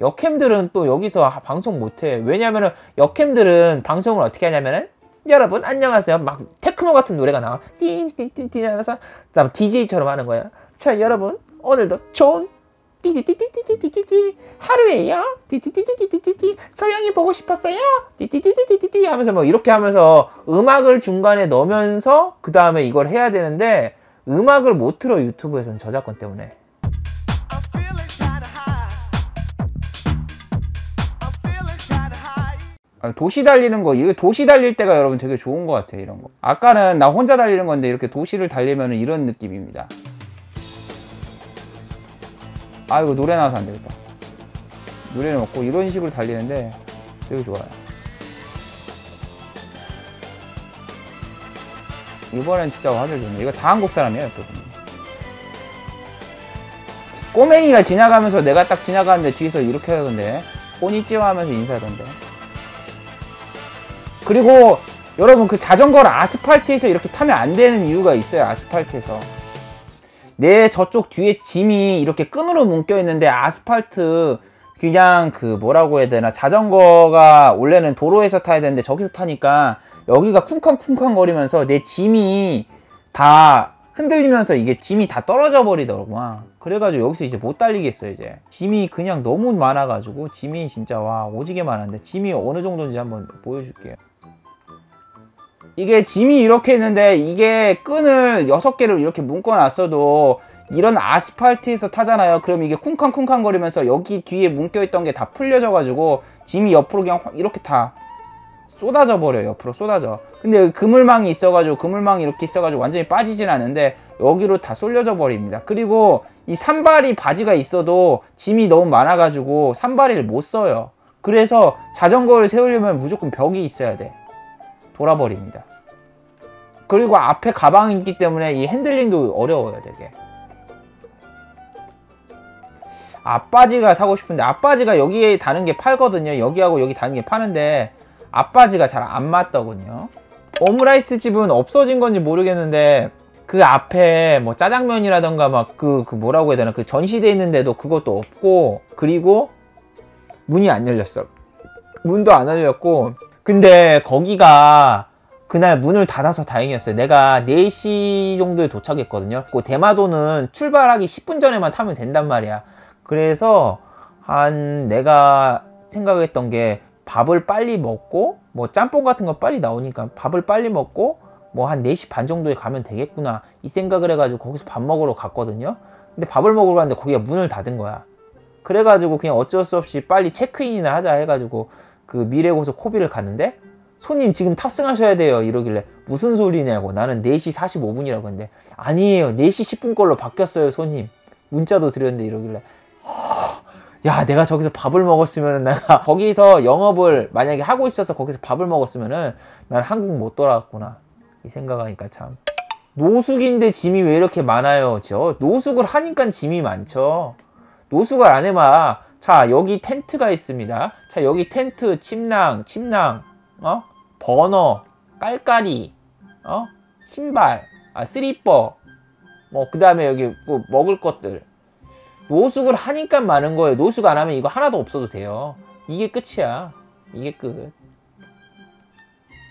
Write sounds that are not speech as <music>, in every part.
역캠들은 또 여기서 하- 방송 못해. 왜냐면은 역캠들은 방송을 어떻게 하냐면은 여러분 안녕하세요. 막 테크노 같은 노래가 나와. 띵띵띵띵 하면서 DJ처럼 하는 거야. 자 여러분 오늘도 좋은 띠디디디디디디디 하루에요. 띠디디디디디디 서영이 보고 싶었어요. 띠디디디디디 하면서 뭐 이렇게 하면서 음악을 중간에 넣으면서 그 다음에 이걸 해야 되는데 음악을 못 틀어 유튜브에서는 저작권 때문에. 도시 달리는 거 이거 도시 달릴 때가 여러분 되게 좋은 것 같아요 이런 거. 아까는 나 혼자 달리는 건데 이렇게 도시를 달리면 이런 느낌입니다. 아 이거 노래 나와서 안 되겠다. 노래는 없고 이런 식으로 달리는데 되게 좋아요. 이번엔 진짜 화질 좋네. 이거 다 한국 사람이에요 보면 꼬맹이가 지나가면서 내가 딱 지나가는데 뒤에서 이렇게 하던데 꼬니찌와 하면서 인사하던데 그리고 여러분 그 자전거를 아스팔트에서 이렇게 타면 안 되는 이유가 있어요 아스팔트에서 내 저쪽 뒤에 짐이 이렇게 끈으로 묶여 있는데 아스팔트 그냥 그 뭐라고 해야 되나 자전거가 원래는 도로에서 타야 되는데 저기서 타니까 여기가 쿵쾅쿵쾅 거리면서 내 짐이 다 흔들리면서 이게 짐이 다 떨어져 버리더라고요. 그래가지고 여기서 이제 못 달리겠어요 이제. 짐이 그냥 너무 많아가지고 짐이 진짜 와 오지게 많은데 짐이 어느 정도인지 한번 보여줄게요. 이게 짐이 이렇게 있는데 이게 끈을 여섯 개를 이렇게 묶어놨어도 이런 아스팔트에서 타잖아요. 그럼 이게 쿵쾅쿵쾅 거리면서 여기 뒤에 묶여있던 게 다 풀려져 가지고 짐이 옆으로 그냥 확 이렇게 다 쏟아져 버려요. 옆으로 쏟아져. 근데 그물망이 있어 가지고 그물망이 이렇게 있어 가지고 완전히 빠지진 않는데 여기로 다 쏠려져 버립니다. 그리고 이 산발이 바지가 있어도 짐이 너무 많아 가지고 산발이를 못 써요. 그래서 자전거를 세우려면 무조건 벽이 있어야 돼. 돌아버립니다. 그리고 앞에 가방이 있기 때문에 이 핸들링도 어려워요, 되게. 앞바지가 사고 싶은데 앞바지가 여기에 다는 게 팔거든요. 여기하고 여기 다는 게 파는데 앞바지가 잘 안 맞더군요. 오므라이스 집은 없어진 건지 모르겠는데 그 앞에 뭐 짜장면이라던가 막그 그 뭐라고 해야 되나 그 전시돼 있는데도 그것도 없고 그리고 문이 안 열렸어. 문도 안 열렸고 근데 거기가 그날 문을 닫아서 다행이었어요. 내가 4시 정도에 도착했거든요. 그 대마도는 출발하기 10분 전에만 타면 된단 말이야. 그래서 한 내가 생각했던 게 밥을 빨리 먹고 뭐 짬뽕 같은 거 빨리 나오니까 밥을 빨리 먹고 뭐 한 4시 반 정도에 가면 되겠구나 이 생각을 해가지고 거기서 밥 먹으러 갔거든요. 근데 밥을 먹으러 갔는데 거기가 문을 닫은 거야. 그래가지고 그냥 어쩔 수 없이 빨리 체크인이나 하자 해가지고 그 미래고속 코비를 갔는데 손님 지금 탑승하셔야 돼요 이러길래 무슨 소리냐고. 나는 4시 45분이라고 했는데 아니에요. 4시 10분 걸로 바뀌었어요 손님. 문자도 드렸는데 이러길래. 야 내가 저기서 밥을 먹었으면은 내가 <laughs> 거기서 영업을 만약에 하고 있어서 거기서 밥을 먹었으면은 난 한국 못 돌아왔구나. 이 생각하니까 참. 노숙인데 짐이 왜 이렇게 많아요 저? 노숙을 하니까 짐이 많죠. 노숙을 안 해봐 자 여기 텐트가 있습니다 자 여기 텐트 침낭 침낭 어 버너 깔깔이 어 신발 아 슬리퍼 뭐 그 다음에 여기 뭐 먹을 것들 노숙을 하니까 많은 거예요. 노숙 안 하면 이거 하나도 없어도 돼요. 이게 끝이야. 이게 끝.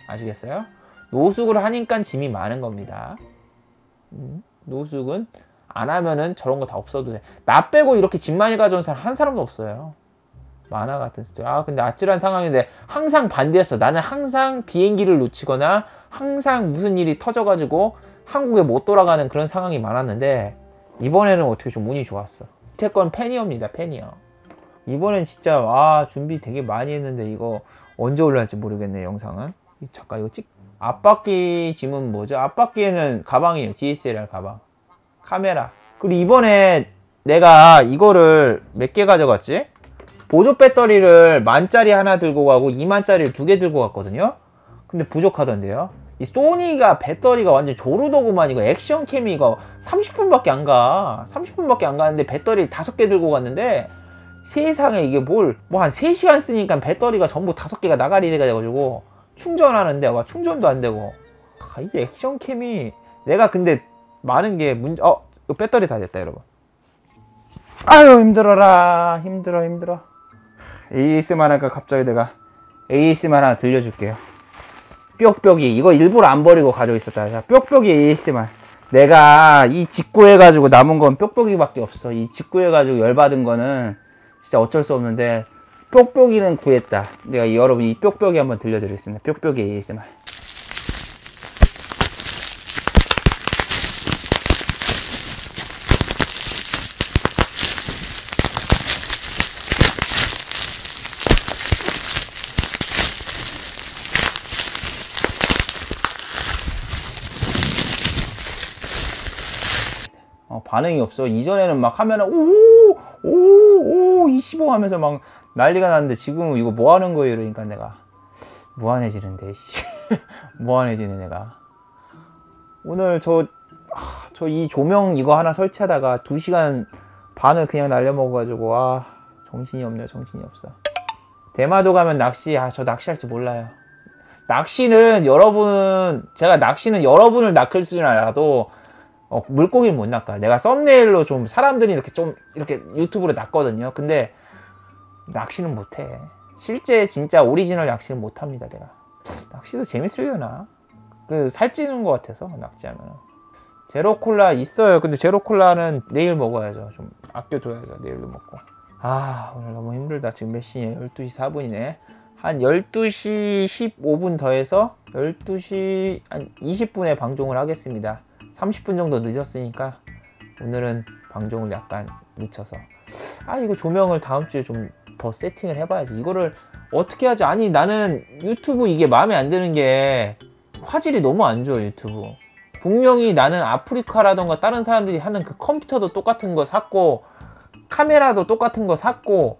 아시겠어요? 노숙을 하니까 짐이 많은 겁니다. 음, 노숙은 안 하면은 저런 거 다 없어도 돼. 나 빼고 이렇게 짐 많이 가져온 사람 한 사람도 없어요. 만화 같은 스토리. 아, 근데 아찔한 상황인데 항상 반대였어. 나는 항상 비행기를 놓치거나 항상 무슨 일이 터져가지고 한국에 못 돌아가는 그런 상황이 많았는데 이번에는 어떻게 좀 운이 좋았어. 건 패니어입니다. 패니어. 이번엔 진짜 아 준비 되게 많이 했는데 이거 언제 올라갈지 모르겠네 영상은. 이- 잠깐 이거 찍. 앞바퀴 짐은 뭐죠? 앞바퀴에는 가방이에요. DSLR 가방. 카메라. 그리고 이번에 내가 이거를 몇 개 가져갔지? 보조 배터리를 만짜리 하나 들고 가고 2만짜리를 두 개 들고 갔거든요. 근데 부족하던데요. 이 소니가 배터리가 완전 조르더구만 이거 액션캠이 이거 30분밖에 안 가. 30분밖에 안 가는데 배터리 다섯 개 들고 갔는데 세상에 이게 뭘 뭐 한 3시간 쓰니까 배터리가 전부 다섯 개가 나가리 돼가지고 충전하는데 와 충전도 안 되고 아, 이 액션캠이 내가 근데 많은 게 문제 어 배터리 다 됐다 여러분 아유 힘들어라 힘들어 힘들어 ASMR 하니까 갑자기 내가 ASMR 하나 들려줄게요. 뾱뾱이 이거 일부러 안 버리고 가지고 있었다. 자, 뾱뾱이 ASMR. 내가 이 직구해가지고 남은 건 뾱뾱이밖에 없어. 이 직구해가지고 열받은 거는 진짜 어쩔 수 없는데 뾱뾱이는 구했다. 내가 여러분 이 뾱뾱이 한번 들려드리겠습니다. 뾱뾱이 ASMR. 반응이 없어. 이전에는 막 하면은 오, 오, 오, 25 하면서 막 난리가 났는데 지금은 이거 뭐 하는 거예요? 이러니까 내가 무한해지는데, 씨. <laughs> 무한해지네, 내가. 오늘 저, 저 이 조명 이거 하나 설치하다가 2시간 반을 그냥 날려먹어가지고, 아, 정신이 없네, 정신이 없어. 대마도 가면 낚시, 아, 저 낚시할 줄 몰라요. 낚시는 여러분, 제가 낚시는 여러분을 낚을 줄은 알아도 어, 물고기를 못 낚아. 내가 썸네일로 좀 사람들이 이렇게 좀 이렇게 유튜브로 낚거든요. 근데 낚시는 못해. 실제 진짜 오리지널 낚시는 못합니다. 내가 낚시도 재밌으려나? 그 살찌는 것 같아서 낚시하면 제로 콜라 있어요. 근데 제로 콜라는 내일 먹어야죠. 좀 아껴둬야죠. 내일도 먹고. 아 오늘 너무 힘들다. 지금 몇 시냐? 12시 4분이네. 한 12시 15분 더해서 12시 한 20분에 방송을 하겠습니다. 30분 정도 늦었으니까 오늘은 방송을 약간 늦춰서. 아 이거 조명을 다음 주에 좀 더 세팅을 해봐야지. 이거를 어떻게 하지? 아니 나는 유튜브 이게 마음에 안 드는 게 화질이 너무 안 좋아 유튜브. 분명히 나는 아프리카라던가 다른 사람들이 하는 그 컴퓨터도 똑같은 거 샀고 카메라도 똑같은 거 샀고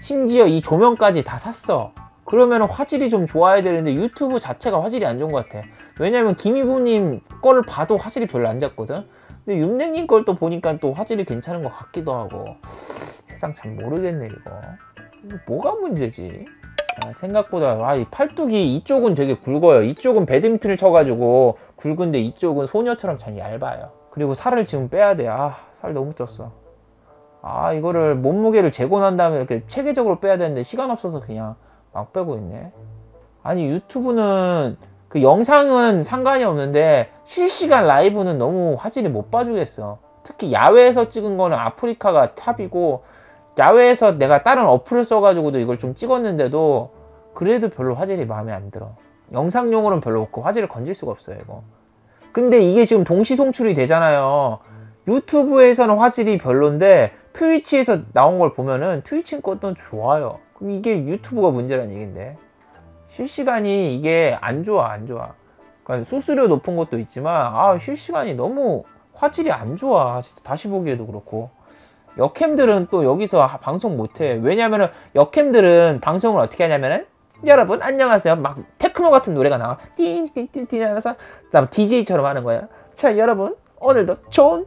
심지어 이 조명까지 다 샀어 그러면 화질이 좀 좋아야 되는데 유튜브 자체가 화질이 안 좋은 것 같아 왜냐면 김이부님 거를 봐도 화질이 별로 안 잡거든. 근데 윤냉님 걸 또 보니까 또 화질이 괜찮은 것 같기도 하고 세상 참 모르겠네 이거. 뭐가 문제지? 아, 생각보다 아, 이 팔뚝이 이쪽은 되게 굵어요. 이쪽은 배드민턴을 쳐가지고 굵은데 이쪽은 소녀처럼 참 얇아요. 그리고 살을 지금 빼야 돼. 아, 살 너무 쪘어. 아, 이거를 몸무게를 재고 난 다음에 이렇게 체계적으로 빼야 되는데 시간 없어서 그냥 막 빼고 있네. 아니 유튜브는 그 영상은 상관이 없는데 실시간 라이브는 너무 화질이 못 봐주겠어. 특히 야외에서 찍은 거는 아프리카가 탑이고 야외에서 내가 다른 어플을 써가지고도 이걸 좀 찍었는데도 그래도 별로 화질이 마음에 안 들어. 영상용으로는 별로 없고 화질을 건질 수가 없어요 이거. 근데 이게 지금 동시 송출이 되잖아요. 유튜브에서는 화질이 별론데 트위치에서 나온 걸 보면은 트위치 것도 좋아요. 그럼 이게 유튜브가 문제라는 얘긴데. 실시간이 이게 안 좋아 안 좋아. 그러니까 수수료 높은 것도 있지만 아 실시간이 너무 화질이 안 좋아. 진짜 다시 보기에도 그렇고. 역캠들은 또 여기서 하- 방송 못해. 왜냐면은 역캠들은 방송을 어떻게 하냐면은 여러분 안녕하세요. 막 테크노 같은 노래가 나와. 띵띵띵띵 하면서 나 DJ처럼 하는 거야. 자 여러분 오늘도 좋은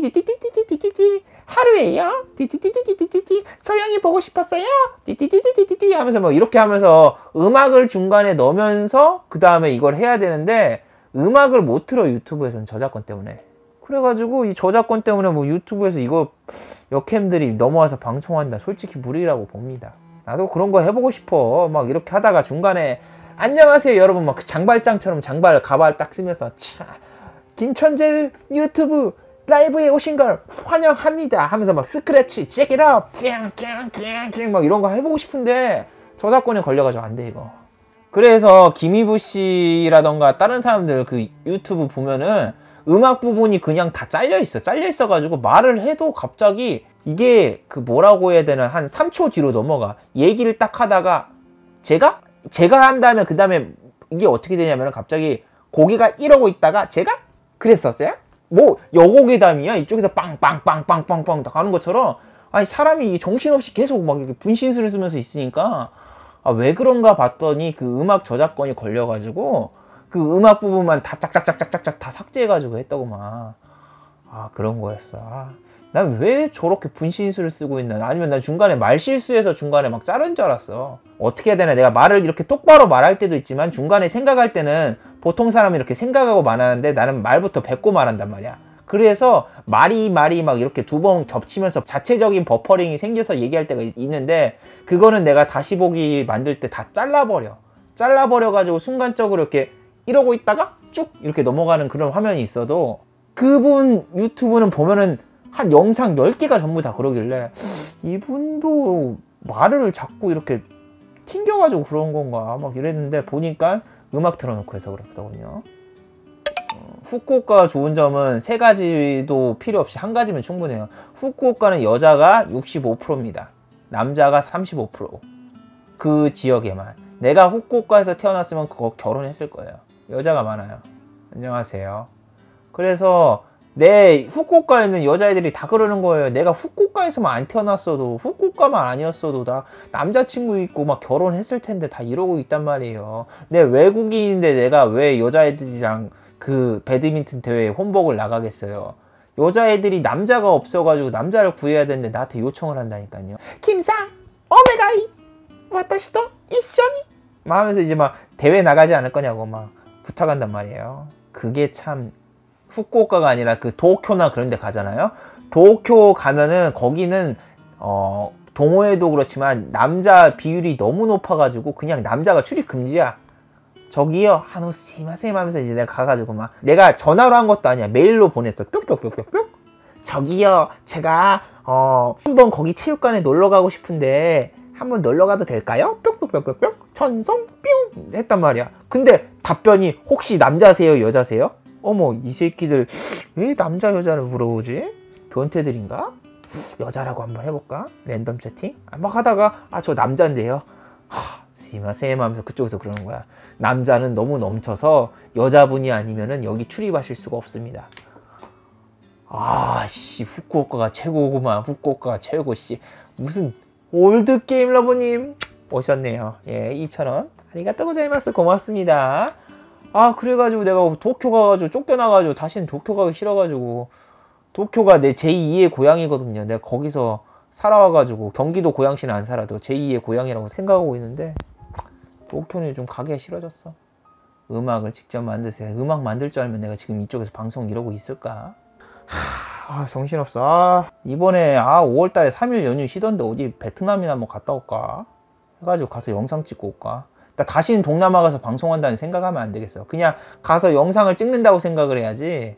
띠디띠띠띠띠띠띠. 하루에요? 띠띠띠띠띠띠띠. 서영이 보고 싶었어요? 띠띠띠띠띠띠 하면서 뭐 이렇게 하면서 음악을 중간에 넣으면서 그 다음에 이걸 해야 되는데 음악을 못 틀어 유튜브에서는 저작권 때문에. 그래가지고 이 저작권 때문에 뭐 유튜브에서 이거 역캠들이 넘어와서 방송한다. 솔직히 무리라고 봅니다. 나도 그런 거 해보고 싶어. 막 이렇게 하다가 중간에 안녕하세요 여러분. 막그 장발장처럼 장발 가발 딱 쓰면서 차. 김천재 유튜브 라이브에 오신 걸 환영합니다. 하면서 막 스크래치 up 띵띵띵띵 막 이런 거 해보고 싶은데 저작권에 걸려가지고 안 돼 이거. 그래서 김희부 씨라던가 다른 사람들 그 유튜브 보면은 음악 부분이 그냥 다 잘려 있어. 잘려 있어 가지고 말을 해도 갑자기 이게 그 뭐라고 해야 되나 한 3초 뒤로 넘어가. 얘기를 딱 하다가 제가? 제가 한 다음에 그 다음에 이게 어떻게 되냐면은 갑자기 고개가 이러고 있다가 제가? 그랬었어요? 뭐 여고괴담이야? 이쪽에서 빵빵빵빵빵빵 다 가는 것처럼 아니 사람이 정신없이 계속 막 이렇게 분신술을 쓰면서 있으니까 아 왜 그런가 봤더니 그 음악 저작권이 걸려가지고 그 음악 부분만 다 짝짝짝짝짝짝 다 삭제해가지고 했다고만 아 그런 거였어. 난왜 저렇게 분신술을 쓰고 있나? 아니면 난 중간에 말 실수해서 중간에 막 자른 줄 알았어. 어떻게 해야 되나? 내가 말을 이렇게 똑바로 말할 때도 있지만 중간에 생각할 때는 보통 사람이 이렇게 생각하고 말하는데 나는 말부터 뱉고 말한단 말이야. 그래서 말이 말이 막 이렇게 두 번 겹치면서 자체적인 버퍼링이 생겨서 얘기할 때가 있- 있는데 그거는 내가 다시 보기 만들 때 다 잘라버려. 잘라버려 가지고 순간적으로 이렇게 이러고 있다가 쭉 이렇게 넘어가는 그런 화면이 있어도 그분 유튜브는 보면은 한 영상 10개가 전부 다 그러길래 이분도 말을 자꾸 이렇게 튕겨가지고 그런 건가 막 이랬는데 보니까 음악 틀어놓고 해서 그렇더군요. 어, 후쿠오카가 좋은 점은 세 가지도 필요 없이 한 가지면 충분해요. 후쿠오카는 여자가 65%입니다. 남자가 35%. 그 지역에만. 내가 후쿠오카에서 태어났으면 그거 결혼했을 거예요. 여자가 많아요. 안녕하세요. 그래서 내 후쿠오카에 있는 여자애들이 다 그러는 거예요. 내가 후쿠오카에서만 안 태어났어도 후쿠오카만 아니었어도 다 남자친구 있고 막 결혼했을 텐데 다 이러고 있단 말이에요. 내 외국인인데 내가 왜 여자애들이랑 그 배드민턴 대회에 혼복을 나가겠어요. 여자애들이 남자가 없어가지고 남자를 구해야 되는데 나한테 요청을 한다니까요. 김상, 오메가이, 와타시도 이쇼니 막 하면서 이제 막 대회 나가지 않을 거냐고 막 부탁한단 말이에요. 그게 참 후쿠오카가 아니라 그 도쿄나 그런 데 가잖아요. 도쿄 가면은 거기는 어 동호회도 그렇지만 남자 비율이 너무 높아가지고 그냥 남자가 출입 금지야. 저기요 한우 씨마셈 하면서 이제 내가 가가지고 막 내가 전화로 한 것도 아니야 메일로 보냈어 뿅뿅뿅뿅뿅 저기요 제가 어 한번 거기 체육관에 놀러 가고 싶은데 한번 놀러 가도 될까요? 뿅뿅뿅뿅뿅 전송 뿅 했단 말이야 근데 답변이 혹시 남자세요 여자세요? 어머 이 새끼들. 왜 남자 여자를 물어보지? 변태들인가? 여자라고 한번 해볼까? 랜덤 채팅? 아, 막 하다가 아 저 남자인데요? 하 스마셈 하면서 그쪽에서 그러는 거야. 남자는 너무 넘쳐서 여자분이 아니면은 여기 출입하실 수가 없습니다. 아씨 후쿠오카가 최고구만 후쿠오카가 최고 씨. 무슨 올드 게임 러버님? 오셨네요. 예 2,000원. 아리가또 고자이마스 고맙습니다 아 그래가지고 내가 도쿄 가가지고 쫓겨나가지고 다시는 도쿄 가기 싫어가지고 도쿄가 내 제2의 고향이거든요. 내가 거기서 살아와가지고 경기도 고향시는 안 살아도 제2의 고향이라고 생각하고 있는데 도쿄는 좀 가기가 싫어졌어. 음악을 직접 만드세요. 음악 만들 줄 알면 내가 지금 이쪽에서 방송 이러고 있을까? 하, 아, 정신없어. 아, 이번에 아 5월달에 3일 연휴 쉬던데 어디 베트남이나 한번 갔다 올까? 해가지고 가서 영상 찍고 올까 나 다시는 동남아 가서 방송한다는 생각하면 안 되겠어. 그냥 가서 영상을 찍는다고 생각을 해야지.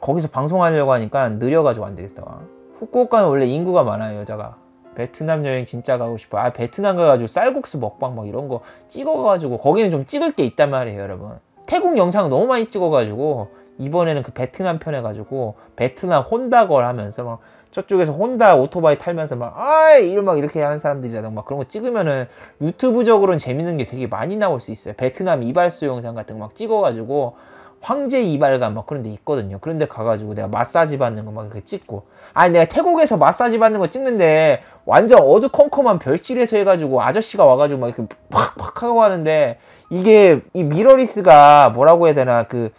거기서 방송하려고 하니까 느려가지고 안 되겠어. 후쿠오카는 원래 인구가 많아요, 여자가. 베트남 여행 진짜 가고 싶어. 아, 베트남 가가지고 쌀국수 먹방 막 이런 거 찍어가지고 거기는 좀 찍을 게 있단 말이에요, 여러분. 태국 영상 너무 많이 찍어가지고 이번에는 그 베트남 편 해가지고 베트남 혼다걸 하면서 막 저쪽에서 혼다 오토바이 탈면서 막 아이 이런 막 이렇게 하는 사람들이라든가 막 그런 거 찍으면은 유튜브적으로는 재밌는 게 되게 많이 나올 수 있어요. 베트남 이발소 영상 같은 거 막 찍어가지고 황제 이발관 막 그런 데 있거든요. 그런 데 가가지고 내가 마사지 받는 거 막 이렇게 찍고 아니 내가 태국에서 마사지 받는 거 찍는데 완전 어두컴컴한 별실에서 해가지고 아저씨가 와가지고 막 이렇게 팍팍 하고 하는데 이게 이 미러리스가 뭐라고 해야 되나 그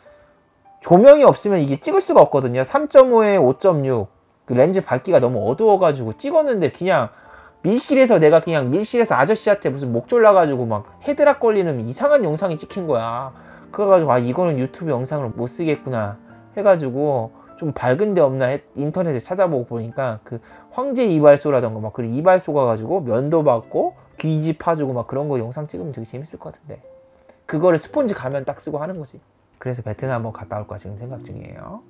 조명이 없으면 이게 찍을 수가 없거든요. 3.5에 5.6. 그 렌즈 밝기가 너무 어두워가지고 찍었는데 그냥 밀실에서 내가 그냥 밀실에서 아저씨한테 무슨 목 졸라가지고 막 헤드락 걸리는 이상한 영상이 찍힌 거야. 그래가지고 아 이거는 유튜브 영상을 못 쓰겠구나 해가지고 좀 밝은 데 없나 해- 인터넷에 찾아보고 보니까 그 황제 이발소라던가 막 그런 이발소 가가지고 면도 받고 귀지 파주고 막 그런 거 영상 찍으면 되게 재밌을 것 같은데 그거를 스폰지 가면 딱 쓰고 하는 거지. 그래서 베트남 한번 갔다 올까 지금 생각 중이에요.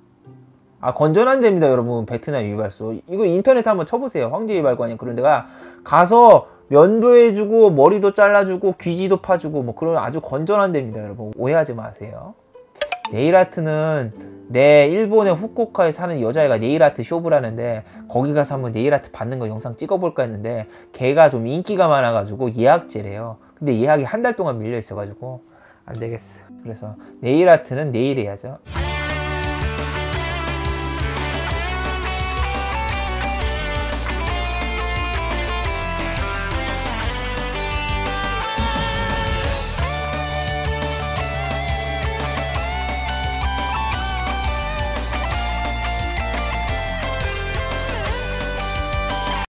아 건전한 데입니다 여러분. 베트남 이발소. 이거 인터넷 한번 쳐보세요. 황제 이발관이 그런 데가 가서 면도 해주고 머리도 잘라주고 귀지도 파주고 뭐 그런 아주 건전한 데입니다 여러분. 오해하지 마세요. 네일아트는 내 일본의 후쿠오카에 사는 여자애가 네일아트 쇼부를 하는데 거기 가서 한번 네일아트 받는 거 영상 찍어볼까 했는데 걔가 좀 인기가 많아가지고 예약제래요. 근데 예약이 한 달 동안 밀려 있어가지고 안 되겠어. 그래서 네일 아트는 내일 해야죠